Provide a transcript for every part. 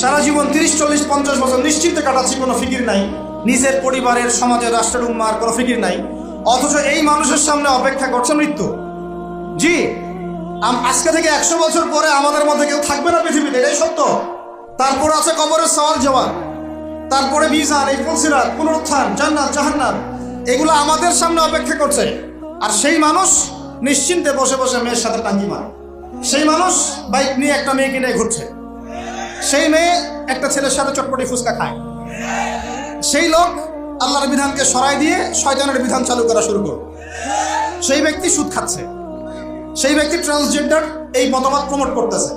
সারা জীবন তিরিশ, চল্লিশ, পঞ্চাশ বছর নিশ্চিন্তে কাটাচ্ছি, কোনো ফিকির নাই। নিজের পরিবারের, সমাজের, রাষ্ট্রের উম্মার কোনো ফিকির নাই। অথচ এই মানুষের সামনে অপেক্ষা করছে মৃত্যু। জি আজকে থেকে একশো বছর পরে আমাদের মধ্যে কেউ থাকবে না পৃথিবীতে, এটাই সত্য। তারপর আছে কবরের সওয়াল জবাব তারপরে মিজান, এই ফুলসিরাত, পুনরুত্থান, জান্নাত জাহান্নাত এগুলো আমাদের সামনে অপেক্ষা করছে। আর সেই মানুষ নিশ্চিন্তে বসে বসে মেয়ের সাথে টাঙ্গি মারে। সেই মানুষ বাইক নিয়ে একটা মেয়েকে নিয়ে ঘুরছে। সেই মেয়ে একটা ছেলের সাথে চটপটি ফুচকা খায়। সেই লোক আল্লাহর বিধানকে সরাই দিয়ে শয়তানের বিধান চালু করা শুরু করবে সেই ব্যক্তি সুদ খাচ্ছে। সেই ব্যক্তি ট্রান্সজেন্ডার এই মতবাদ প্রমোট করতেছে।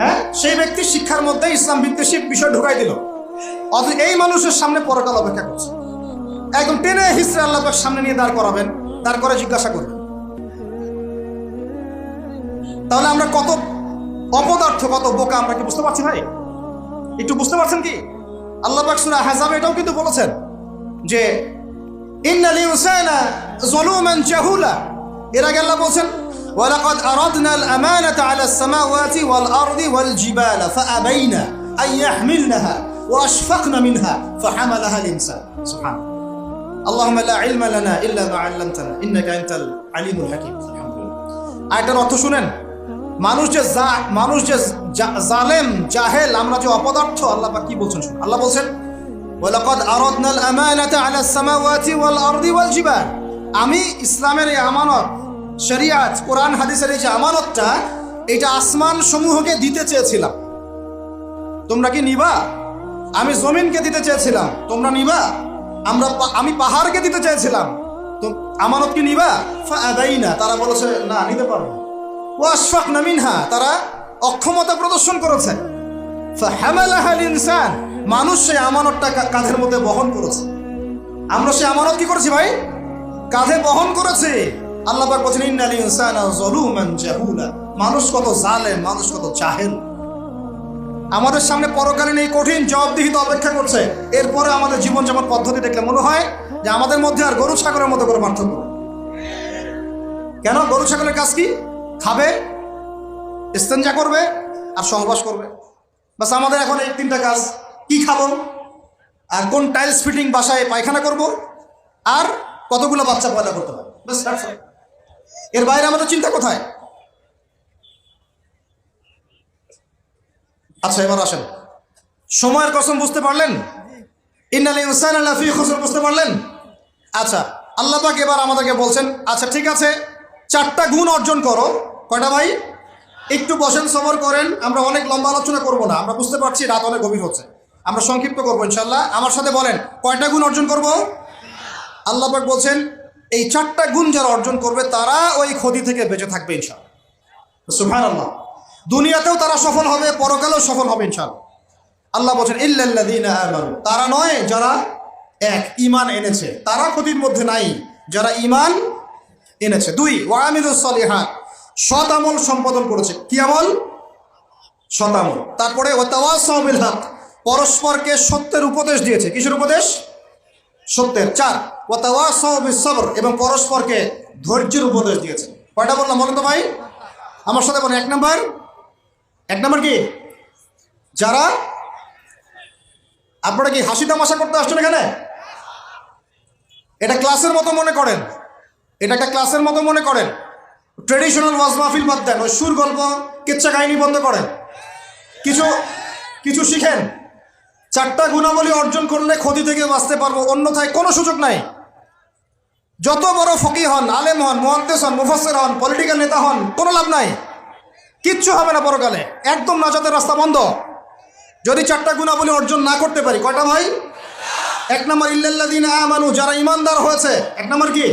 হ্যাঁ? সেই ব্যক্তি শিক্ষার মধ্যে ইসলাম বিদ্বেষী বিষয় ঢুকাই দিল। অথচ এই মানুষের সামনে পরকাল অপেক্ষা করছে। একদম টেনে হিসরে আল্লাহ সামনে নিয়ে দাঁড় করাবেন, দাঁড় করে জিজ্ঞাসা করবেন। তাহলে আমরা কত অপদার্থ কত বোকা আমরা কি বুঝতে পারছি ভাই একটু বুঝতে পারছেন কি আল্লাহ পাক সূরা হাজাব এটাও কিন্তু বলেছেন যে ইন্নাল ইনসানা যুলুমান জাহুলা এর আগে আল্লাহ বলছেন ولقد أردنا الأمانة على السماوات والأرض والجبال فأبين أن يحملنها وأشفقن منها فحملها الإنسان سبحان الله. اللهم لا علم لنا إلا ما علمتنا إنك أنت العليم الحكيم الحمد لله আয়টার অর্থ শুনেন মানুষ যে মানুষ যে জালেম, জাহেল, আমরা যে অপদার্থ, আল্লাহ কি বলছেন আল্লাহ বলছেন আল আমি ইসলামের এই আমানত, শরিয়াত, কোরআন, হাদিসের এই যে আমানতটা, এটা আসমান সমূহকে দিতে চেয়েছিলাম। তোমরা কি নিবা? আমি জমিনকে দিতে চেয়েছিলাম। তোমরা নিবা? আমরা আমি পাহাড়কে দিতে চেয়েছিলাম। তো, আমানত কি নিবা? না তারা বলেছে, না, নিতে পারব ও আশফাক না মিনহা, তারা অক্ষমতা প্রদর্শন করেছে। ইনসান মানুষ সেই আমানতটা কাঁধের মধ্যে বহন করেছে। আমরা সেই আমানত কি করেছি ভাই? কাঁধে বহন করেছে। আল্লাহ পাক বলছেন ইন্নাল ইনসানা জাহুলা মানুষ কত জালেম, মানুষ কত জাহেল। আমাদের সামনে পরকালীন এই কঠিন জবাবদিহিত অপেক্ষা করছে। এরপরে আমাদের জীবনযাপন পদ্ধতি দেখলে মনে হয় যে আমাদের মধ্যে আর গরু ছাগলের মতো করে পার্থক্য। কেন? গরু ছাগলের কাজ কি? খাবে, ইস্তেঞ্জা করবে আর সহবাস করবে। বাস আমাদের এখন এই তিনটা কাজ। কি খাব? আর কোন টাইলস ফিটিং বাসায় পায়খানা করব? আর কতগুলো বাচ্চা পয়দা করতে বাসের বাইরে আমাদের চিন্তা কোথায়? আচ্ছা এবার আসেন। সময়ের কসম বুঝতে পারলেন? বুঝতে পারলেন? আচ্ছা আল্লাহ পাক এবার আমাদেরকে বলছেন আচ্ছা ঠিক আছে, চারটা গুণ অর্জন করো। কয়টা ভাই? একটু বসেন, সবর করেন। আমরা অনেক লম্বা আলোচনা করব না। আমরা বুঝতে পারছি রাত অনেক গভীর হচ্ছে। আমরা সংক্ষিপ্ত করব ইনশাল্লাহ আমার সাথে বলেন, কয়টা গুণ অর্জন করব? আল্লাহ পাক বলছেন, এই চারটা গুণ যারা অর্জন করবে, তারা ওই ক্ষতি থেকে বেঁচে থাকবে ইনশাল্লাহ সুফান আল্লাহ দুনিয়াতেও তারা সফল হবে, পরকালেও সফল হবে ইনশাল্লাহ আল্লাহ বলছেন, ইল্লাল্লাযীনা আমানু। তারা নয়, যারা এক, ঈমান এনেছে। তারা ক্ষতির মধ্যে নাই, যারা ঈমান এনেছে। দুই, ওয়ামিলুস সলিহাত। সৎ আমল সম্পাদন করেছে। কি আমল? সৎ আমল। তারপরে ওয়াতাওয়াসাউ বিল হক, পরস্পরকে সত্যের উপদেশ দিয়েছে। কিসের উপদেশ? সত্যের। চার ওয়াতাওয়াসাউ বিস সবর, এবং পরস্পরকে ধৈর্যের উপদেশ দিয়েছে। কয়টা বললাম বলেন তো ভাই? আমার সাথে বলেন, এক নাম্বার। এক নাম্বার কি? যারা, আপনারা কি হাসি তামাশা করতে আসছেন এখানে? এটা ক্লাসের মতো মনে করেন। এটা একটা ক্লাসের মতো মনে করেন। ট্রেডিশনাল ওয়াজ মাহফিল বাদ দেন ওই সুর গল্প, কিচ্ছা কাহিনী বন্ধ করেন। কিছু কিছু শিখেন। চারটা গুণাবলী অর্জন করলে ক্ষতি থেকে বাঁচতে পারব, অন্যথায় কোনো সুযোগ নাই। যত বড় ফকি হন, আলেম হন, মোহাদ্দেস হন মুফাসের হন পলিটিক্যাল নেতা হন, কোনো লাভ নাই। কিচ্ছু হবে না পরকালে, একদম নাজাতের রাস্তা বন্ধ। যদি চারটা গুণাবলী অর্জন না করতে পারি, কয়টা ভাই? এক নম্বর ইল্লাল্লাদিন আমানু, যারা ইমানদার হয়েছে, এক নম্বর কি?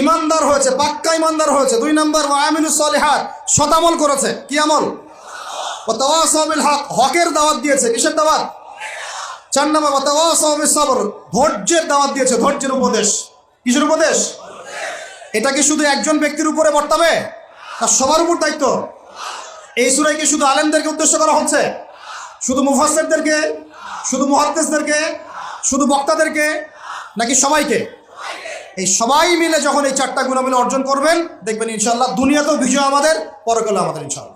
ইমানদার হয়েছে, পাক্কা ইমানদার হয়েছে। দুই নম্বর সলিহাত শতামল করেছে। কি আমল? ও তাওয়াসাবিল হক, হকের দাওয়াত দিয়েছে। কিসের দাওয়াত? চার নম্বর ও তাওয়াসাবিল সবর, ধৈর্যের দাওয়াত দিয়েছে, ধৈর্যের উপদেশ। কিসের উপদেশ? এটা কি শুধু একজন ব্যক্তির উপরে বর্তাবে? না, সবার উপর দায়িত্ব? এই সুরাই কি শুধু আলেমদেরকে উদ্দেশ্য করা হচ্ছে? শুধু মুফাসসিরদেরকে? শুধু মুহাদ্দিসদেরকে? শুধু বক্তাদেরকে? নাকি সবাইকে? এই সবাই মিলে যখন এই চারটা গুণাবলী অর্জন করবেন, দেখবেন ইনশাল্লাহ দুনিয়াতেও বিজয় আমাদের পরকালে আমাদের ইনশাল্লাহ